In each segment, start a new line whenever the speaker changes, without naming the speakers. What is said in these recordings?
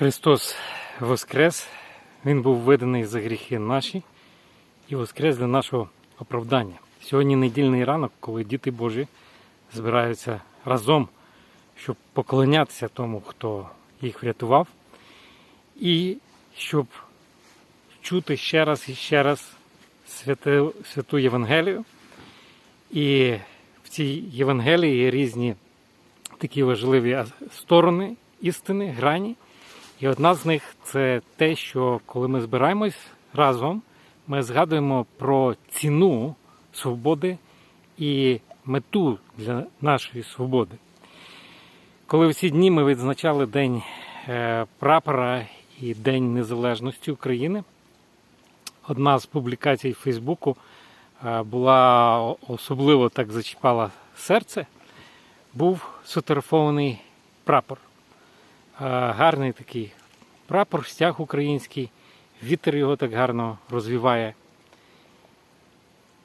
Христос Воскрес, Він був виданий за гріхи наші і Воскрес для нашого оправдання. Сьогодні недільний ранок, коли діти Божі збираються разом, щоб поклонятися тому, хто їх врятував, і щоб чути ще раз і ще раз святу, святу Євангелію. І в цій Євангелії є різні такі важливі сторони істини, грані. І одна з них це те, що коли ми збираємось разом, ми згадуємо про ціну свободи і мету для нашої свободи. Коли в ці дні ми відзначали День е, прапора і День Незалежності України, одна з публікацій Фейсбуку е, була особливо так зачіпала серце, був сфотографований прапор. Гарний такий прапор, стяг український, вітер його так гарно розвіває.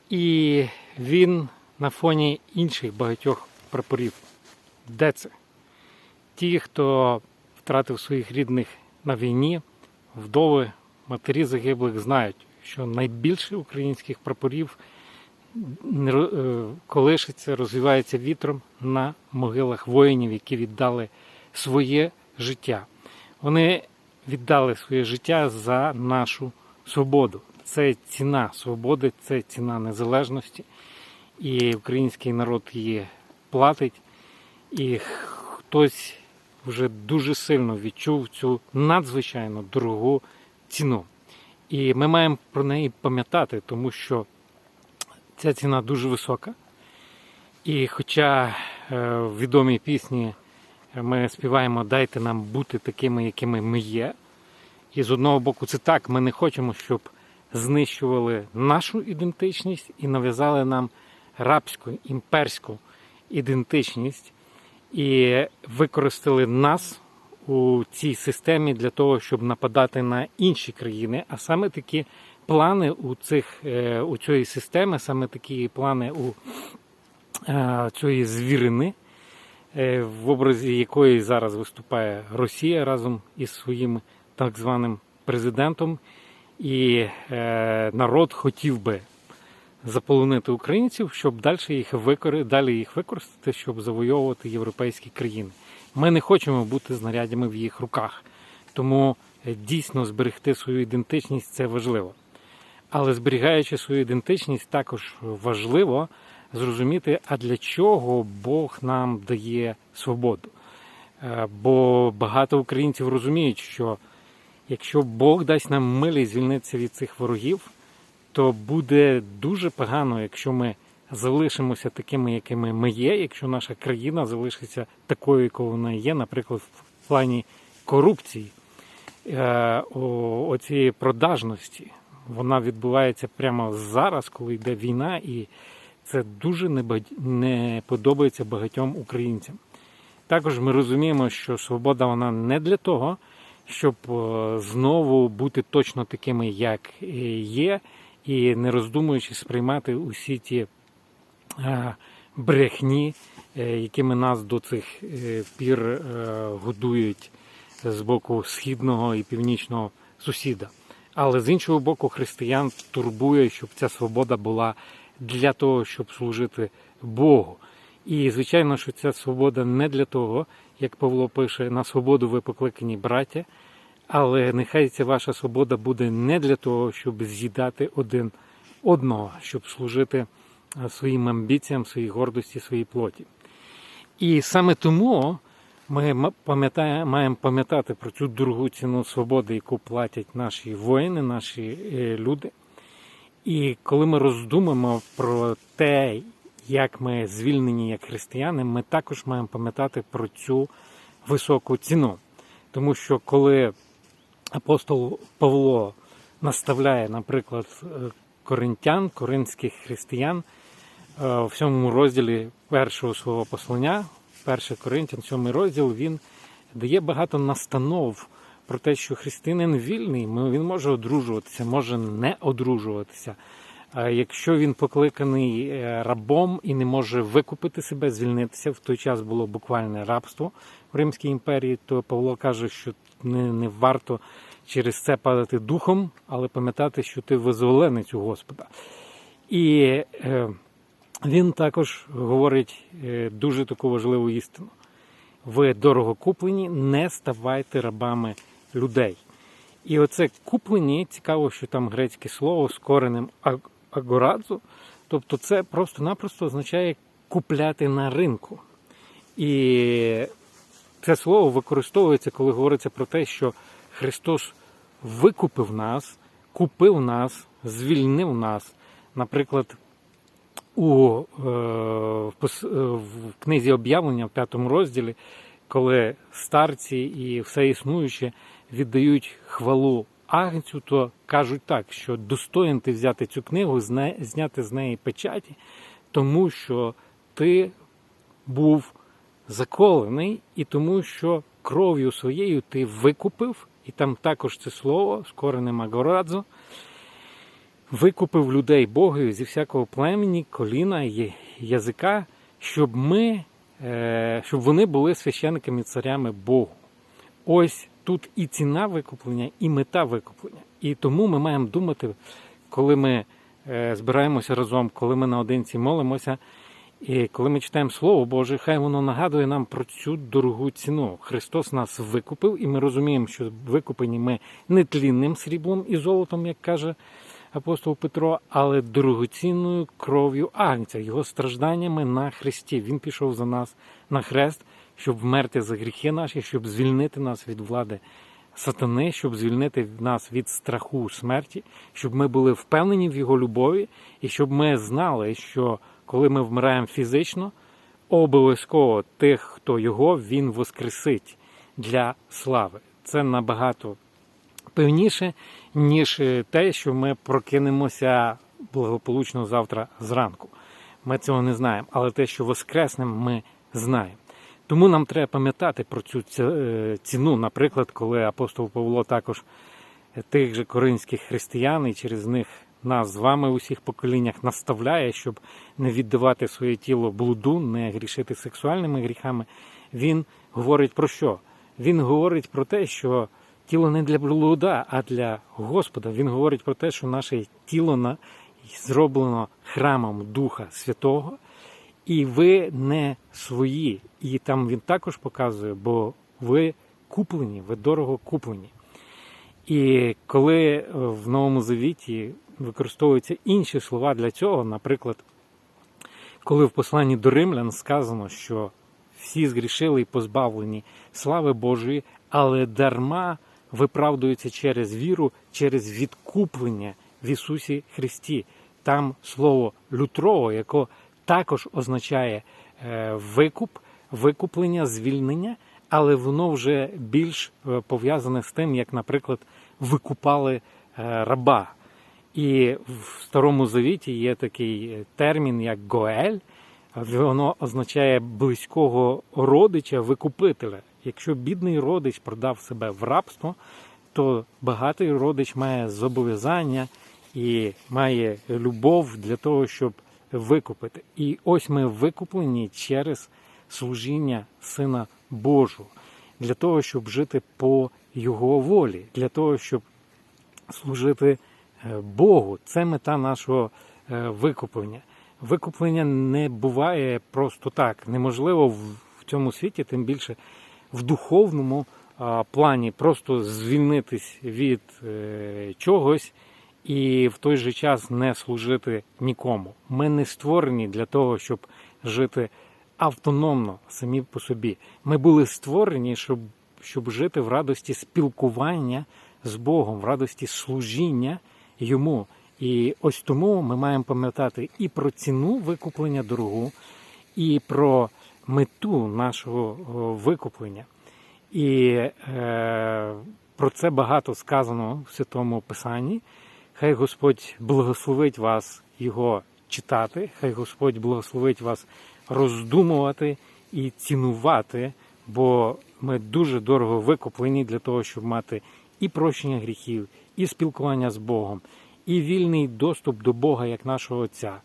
І він на фоні інших багатьох прапорів. Де це? Ті, хто втратив своїх рідних на війні, вдови, матері загиблих, знають, що найбільше українських прапорів е, колишиться, розвивається вітром на могилах воїнів, які віддали своє життя. Вони віддали своє життя за нашу свободу. Це ціна свободи, це ціна незалежності. І український народ її платить. І хтось вже дуже сильно відчув цю надзвичайно дорогу ціну. І ми маємо про неї пам'ятати, тому що ця ціна дуже висока. І хоча е, в пісні ми співаємо Дайте нам бути такими, якими ми є. І з одного боку, це так, ми не хочемо, щоб знищували нашу ідентичність і нав'язали нам рабську, імперську ідентичність і використали нас у цій системі для того, щоб нападати на інші країни. А саме такі плани у цих е, у цієї системи, саме такі плани у е, цієї звірини, в образі якої зараз виступає Росія разом із своїм так званим президентом. І е, народ хотів би заполонити українців, щоб далі їх викори... далі їх використати, щоб завойовувати європейські країни. Ми не хочемо бути знарядями в їх руках, тому е, дійсно зберегти свою ідентичність це важливо. Але зберігаючи свою ідентичність, також важливо зрозуміти, а для чого Бог нам дає свободу. Е, Бо багато українців розуміють, що якщо Бог дасть нам милість звільнитися від цих ворогів, то буде дуже погано, якщо ми залишимося такими, якими ми є, якщо наша країна залишиться такою, якою вона є, наприклад, в плані корупції, е, оцієї продажності. Вона відбувається прямо зараз, коли йде війна, і це дуже не, подобається багатьом українцям. Також ми розуміємо, що свобода вона не для того, щоб е, знову бути точно такими, як е, є, і не роздумуючи сприймати усі ті е, брехні, якими нас до цих пір годують з боку східного і північного сусіда. Але з іншого боку, християн турбує, щоб ця свобода була для того, щоб служити Богу. І звичайно, що ця свобода не для того, як Павло пише, на свободу ви покликані браття, але нехай ця ваша свобода буде не для того, щоб з'їдати один одного, щоб служити своїм амбіціям, своїй гордості, своїй плоті. І саме тому ми маємо пам'ятати про цю дорогу ціну свободи, яку платять наші воїни, наші е, люди. І коли ми роздумаємо про те, як ми звільнені як християни, ми також маємо пам'ятати про цю високу ціну. Тому що коли апостол Павло наставляє, наприклад, е, коринтян, коринських християн е, в сьомому розділі першого свого послання, 1 Коринтян, сьомий розділ, він дає багато настанов про те, що християнин вільний, він може одружуватися, може не одружуватися. Якщо він покликаний е, рабом і не може викупити себе, звільнитися, в той час було буквальне рабство в Римській імперії, то Павло каже, що не, не варто через це падати духом, але пам'ятати, що ти визволенець у Господа. І е, він також говорить е, дуже таку важливу істину. Ви дорого куплені, не ставайте рабами людей. І оце куплені, цікаво, що там грецьке слово з коренем агорадзу, тобто це просто-напросто означає купляти на ринку. І це слово використовується, коли говориться про те, що Христос викупив нас, купив нас, звільнив нас. Наприклад, у, е, в, е, в книзі об'явлення в п'ятому розділі, коли старці і все існуюче віддають хвалу Агнцю, то кажуть так, що достоїн ти взяти цю книгу, зняти з неї печаті, тому що ти був заколений, і тому що кров'ю своєю ти викупив, і там також це слово коренем агорадзо, викупив людей Богою зі всякого племені, коліна і язика, щоб ми, е, щоб вони були священниками царями Богу. Ось тут і ціна викуплення, і мета викуплення. І тому ми маємо думати, коли ми е, збираємося разом, коли ми наодинці молимося, і коли ми читаємо Слово Боже, хай воно нагадує нам про цю дорогу ціну. Христос нас викупив, і ми розуміємо, що викуплені ми не тлінним сріблом і золотом, як каже апостол Петро, але дорогоцінною кров'ю Агнця, його стражданнями на Христі. Він пішов за нас на хрест, щоб вмерти за гріхи наші, щоб звільнити нас від влади сатани, щоб звільнити нас від страху смерті, щоб ми були впевнені в його любові, і щоб ми знали, що коли ми вмираємо фізично, обов'язково тих, хто його, він воскресить для слави. Це набагато певніше, ніж е, те, що ми прокинемося благополучно завтра зранку. Ми цього не знаємо, але те, що воскреснем, ми знаємо. Тому нам треба пам'ятати про цю е, ціну. Наприклад, коли апостол Павло також е, тих же коринських християн і через них нас з вами у всіх поколіннях наставляє, щоб не віддавати своє тіло блуду, не грішити сексуальними гріхами. Він говорить про що? Він говорить про те, що тіло не для блуда, а для Господа. Він говорить про те, що наше тіло зроблено храмом Духа Святого, і ви не свої. І там він також показує, бо ви куплені, ви дорого куплені. І коли е, в Новому Завіті використовуються інші слова для цього, наприклад, коли в посланні до римлян сказано, що всі згрішили і позбавлені слави Божої, але дарма виправдуються через віру, через відкуплення в Ісусі Христі. Там слово лютрово, яке також означає е, викуп, викуплення, звільнення, але воно вже більш е, пов'язане з тим, як, наприклад, викупали е, раба. І в Старому Завіті є такий термін, як Гоель. Воно означає близького родича, викупителя. Якщо бідний родич продав себе в рабство, то багатий родич має зобов'язання і має любов для того, щоб викупити. І ось ми викуплені через служіння Сина Божого, для того, щоб жити по Його волі, для того, щоб служити е, Богу. Це мета нашого е, викуплення. Викуплення не буває просто так. Неможливо в в цьому світі, тим більше в духовному плані, просто звільнитись від е, чогось і в той же час не служити нікому. Ми не створені для того, щоб жити автономно самі по собі. Ми були створені, щоб, щоб жити в радості спілкування з Богом, в радості служіння йому. І ось тому ми маємо пам'ятати і про ціну викуплення дорогу, і про мету нашого викуплення. І е, про це багато сказано в Святому Писанні. Хай Господь благословить вас його читати, хай Господь благословить вас роздумувати і цінувати, бо ми дуже дорого викуплені для того, щоб мати і прощення гріхів, і спілкування з Богом, і вільний доступ до Бога як нашого Отця,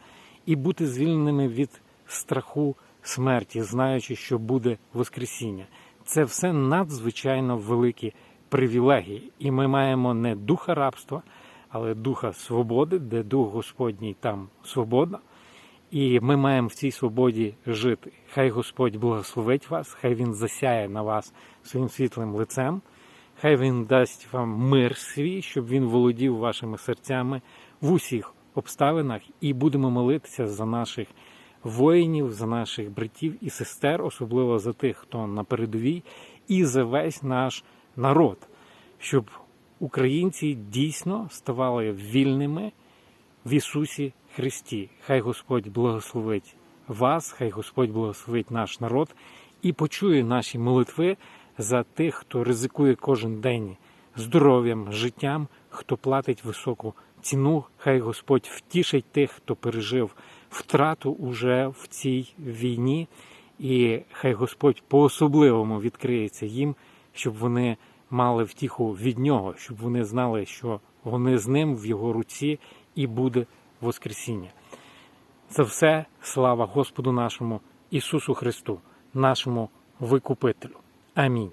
і бути звільненими від страху смерті, знаючи, що буде Воскресіння. Це все надзвичайно великі привілегії, і ми маємо не духа рабства, але духа свободи, де дух Господній там свобода. І ми маємо в цій свободі жити. Хай Господь благословить вас, хай Він засяє на вас своїм світлим лицем, хай Він дасть вам мир свій, щоб він володів вашими серцями в усіх обставинах, і будемо молитися за наших воїнів, за наших братів і сестер, особливо за тих, хто на передовій, і за весь наш народ, щоб українці дійсно ставали вільними в Ісусі Христі. Хай Господь благословить вас, хай Господь благословить наш народ і почує наші молитви за тих, хто ризикує кожен день здоров'ям, життям, хто платить високу ціну. Хай Господь втішить тих, хто пережив втрату уже в цій війні, і хай Господь по-особливому відкриється їм, щоб вони мали втіху від нього, щоб вони знали, що вони з ним в його руці і буде Воскресіння. За все слава Господу нашому Ісусу Христу, нашому Викупителю. Амінь.